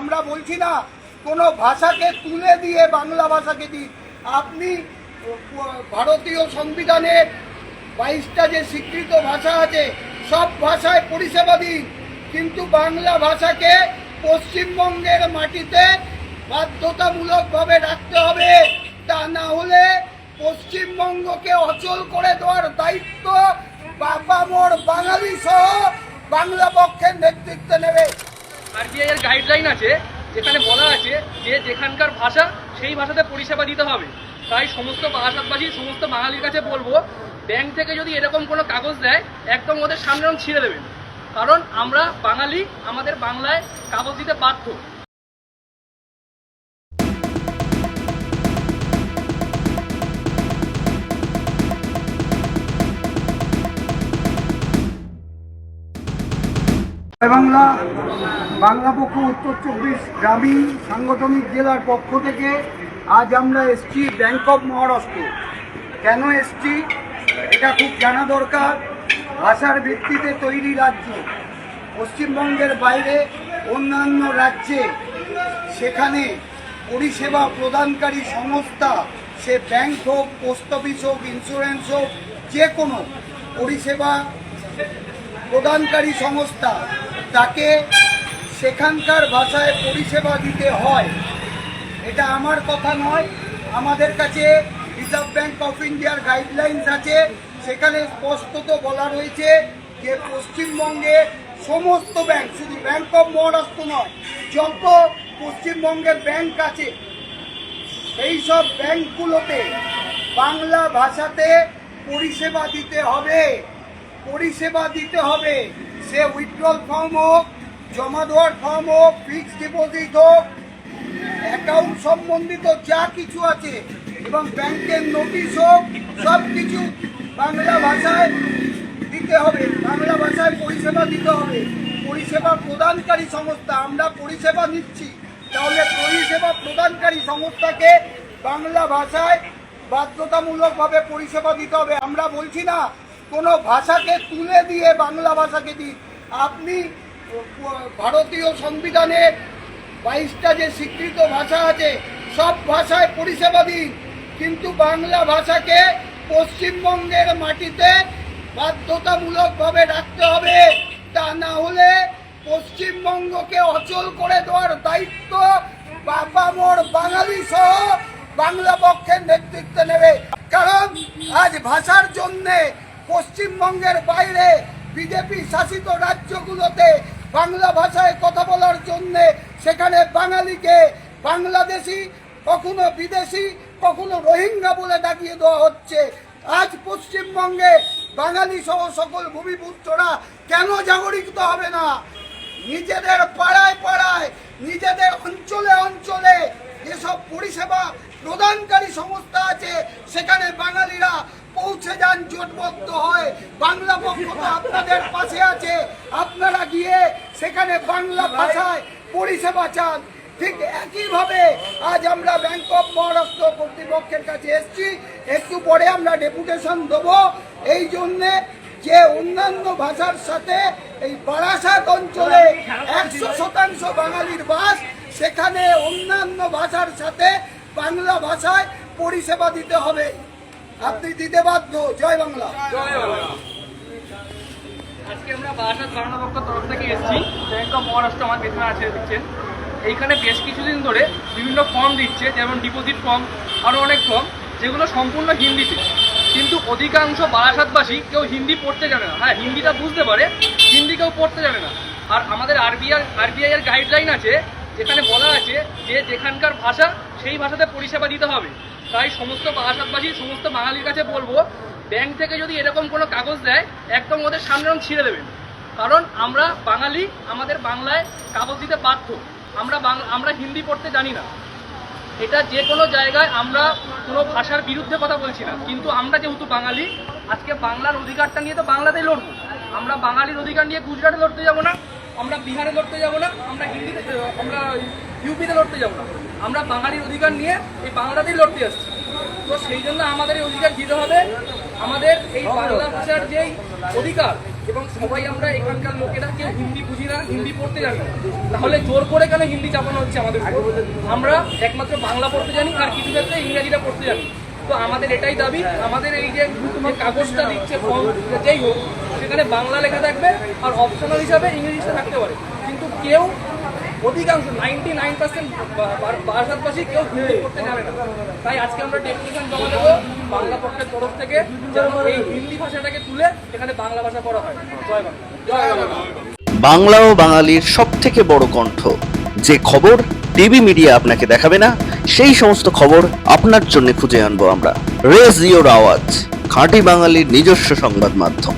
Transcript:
আমরা বলছি না, কোনো ভাষাকে তুলে দিয়ে বাংলা ভাষাকে দিন। আপনি ভারতীয় সংবিধানের বাইশটা যে স্বীকৃত ভাষা আছে, সব ভাষায় পরিষেবা দিন। কিন্তু বাংলা ভাষাকে পশ্চিমবঙ্গের মাটিতে বাধ্যতামূলকভাবে রাখতে হবে। তা না হলে পশ্চিমবঙ্গকে অচল করে দেওয়ার দায়িত্ব বাপামোর বাঙালি সহ বাংলা পক্ষের নেতৃত্বে নেবে। আরবিআই এর গাইডলাইন আছে, যেখানে বলা আছে যে যেখানকার ভাষা, সেই ভাষাতে পরিষেবা দিতে হবে। তাই সমস্ত বাসাবাসী সমস্ত বাঙালির কাছে বলব ব্যাংক থেকে যদি এরকম কোনো কাগজ দেয়, একদম ওদের সামনে ছিঁড়ে দেবেন কারণ আমরা বাঙালি, আমাদের বাংলায় কাগজ দিতে বাধ্য। বাংলা বাংলা পক্ষ, উত্তর চব্বিশ গ্রামীণ সাংগঠনিক জেলার পক্ষ থেকে আজ আমরা এসছি ব্যাংক অফ মহারাষ্ট্র কেন এসছি? এটা খুব জানা দরকার। ভাষার ভিত্তিতে তৈরি রাজ্য। পশ্চিমবঙ্গের বাইরে অন্যান্য রাজ্যে সেখানে পরিষেবা প্রদানকারী সংস্থা, সে ব্যাংক হোক পোস্ট অফিস হোক ইন্স্যুরেন্স হোক, যে কোনো পরিষেবা প্রদানকারী সংস্থা তাকে সেখানকার ভাষায় পরিষেবা দিতে হয়। এটা আমার কথা নয়, আমাদের কাছে রিজার্ভ ব্যাঙ্ক অফ ইন্ডিয়ার গাইডলাইন্স আছে। সেখানে স্পষ্টত বলা রয়েছে যে, পশ্চিমবঙ্গে সমস্ত ব্যাংক, শুধু ব্যাংক অফ মহারাষ্ট্র নয়, যত পশ্চিমবঙ্গের ব্যাংক আছে এই সব ব্যাংকগুলোতে বাংলা ভাষাতে পরিষেবা দিতে হবে। পরিষেবা দিতে হবে। সে উইথড্রল ফর্ম হোক, জমা দেওয়ার ফর্ম হোক ফিক্সড ডিপোজিট হোক অ্যাকাউন্ট সম্বন্ধিত যা কিছু আছে, এবং ব্যাংকের নোটিশ হোক সব কিছু বাংলা ভাষায় দিতে হবে, বাংলা ভাষায় পরিষেবা দিতে হবে। পরিষেবা প্রদানকারী সংস্থা, আমরা পরিষেবা নিচ্ছি। তাহলে পরিষেবা প্রদানকারী সংস্থাকে বাংলা ভাষায় বাধ্যতামূলকভাবে পরিষেবা দিতে হবে। আমরা বলছি না কোনো ভাষাকে তুলে দিয়ে বাংলা ভাষাকে দিন আপনি ভারতীয় সংবিধানে বাইশটা যে স্বীকৃত ভাষা আছে, সব ভাষায় পরিষেবা দিন। কিন্তু বাংলা ভাষাকে পশ্চিমবঙ্গের মাটিতে বাধ্যতামূলকভাবে রাখতে হবে। তা না হলে পশ্চিমবঙ্গকে অচল করে দেওয়ার দায়িত্ব বাপামোর বাঙালি সহ বাংলা পক্ষের নেতৃত্বে নেবে। কারণ আজ ভাষার জন্যে পশ্চিমবঙ্গের বাইরে বিজেপি শাসিত রাজ্যগুলোতে বাংলা ভাষায় কথা বলার জন্যে সেখানে বাঙালিকে বাংলাদেশি, কখনো বিদেশি, কখনো রোহিঙ্গা বলে ডাকিয়ে দেওয়া হচ্ছে। আজ পশ্চিমবঙ্গে বাঙালি সহ সকল ভূমিপুত্ররা কেন জাগরিত হবে না? নিজেদের পাড়ায় পাড়ায়, নিজেদের অঞ্চলে অঞ্চলে যেসব পরিষেবা প্রদানকারী সংস্থা আছে, সেখানে বাঙালিরা পৌঁছে যান, জোটবদ্ধ হয়। বাংলা পক্ষ তো আপনাদের পাশে আছে। আপনারা গিয়ে সেখানে বাংলা ভাষায় পরিষেবা চান। ঠিক একইভাবে আজ আমরা ব্যাংক অফ মহারাষ্ট্র কর্তৃপক্ষের কাছে এসেছি। একটু পরে আমরা ডেপুটেশন দেবো। এই জন্যে যে অন্যান্য ভাষার সাথে এই বারাসাত অঞ্চলে একশো শতাংশ বাঙালির বাস, সেখানে অন্যান্য ভাষার সাথে বাংলা ভাষায় পরিষেবা দিতে হবে। আপনি দিতে বাধ্য। জয় বাংলা। আজকে আমরা বারাসাত পক্ষের তরফ থেকে এসেছি। ব্যাংক অফ মহারাষ্ট্র আমার পেছনে আছে দেখছেন? এইখানে বেশ কিছুদিন ধরে বিভিন্ন ফর্ম দিচ্ছে যেমন ডিপোজিট ফর্ম আরও অনেক ফর্ম যেগুলো সম্পূর্ণ হিন্দিতে। কিন্তু অধিকাংশ বারাসাতবাসী কেউ হিন্দি পড়তে জানে না। হ্যাঁ হিন্দিটা বুঝতে পারে হিন্দি কেউ পড়তে জানে না। আর আমাদের আরবিআই আরবিআই এর গাইডলাইন আছে যেখানে বলা আছে যে যেখানকার ভাষা সেই ভাষাতে পরিষেবা দিতে হবে। তাই সমস্ত বারাসাতবাসী সমস্ত বাঙালির কাছে বলব ব্যাংক থেকে যদি এরকম কোনো কাগজ দেয়, একদম ওদের সামনে ছিঁড়ে দেবেন। কারণ আমরা বাঙালি, আমাদের বাংলায় কাগজ দিতে বাধ্য। আমরা আমরা হিন্দি পড়তে জানি না। এটা যে কোনো জায়গায় আমরা কোনো ভাষার বিরুদ্ধে কথা বলছি না। কিন্তু আমরা যেহেতু বাঙালি, আজকে বাংলার অধিকারটা নিয়ে তো বাংলাতেই লড়বো। আমরা বাঙালির অধিকার নিয়ে গুজরাটে লড়তে যাব না, আমরা বিহারে লড়তে যাব না, আমরা হিন্দিতে, আমরা ইউপিতে লড়তে যাব না। আমরা বাঙালির অধিকার নিয়ে এই বাংলাতেই লড়তে আসছি। তো সেই জন্য আমাদের এই অধিকার দিতে হবে। আমাদের এই বাংলা ভাষার যেই অধিকার, এবং সবাই আমরা এখানকার লোকেরা কেউ হিন্দি বুঝি না, হিন্দি পড়তে জানি। তাহলে জোর করে কেন হিন্দি চাপানো হচ্ছে আমাদের আমরা একমাত্র বাংলা পড়তে জানি, আর কিছু ক্ষেত্রে ইংরাজিটা পড়তে জানি। তো আমাদের এটাই দাবি। আমাদের এই যে কাগজটা দিচ্ছে ফর্ম যেই হোক, সেখানে বাংলা লেখা থাকবে, আর অপশনাল হিসাবে ইংরেজিটা থাকতে পারে। কিন্তু কেউ অধিকাংশ নাইনটি নাইন পার্সেন্ট ভারতবাসী কেউ জানে না। তাই আজকে আমরা জমা দেবো বাংলা পক্ষের তরফ থেকে, যেন এই হিন্দি ভাষাটাকে তুলে এখানে বাংলা ভাষা হয়। জয় বাংলা। জয় বাংলা। বাংলা ও বাঙালির সব থেকে বড় কণ্ঠ। যে খবর টিভি মিডিয়া আপনাকে দেখাবে না, সেই সমস্ত খবর আপনার জন্য খুঁজে আনব আমরা। রেজ ইওর আওয়াজ, খাঁটি বাঙালির নিজস্ব সংবাদ মাধ্যম।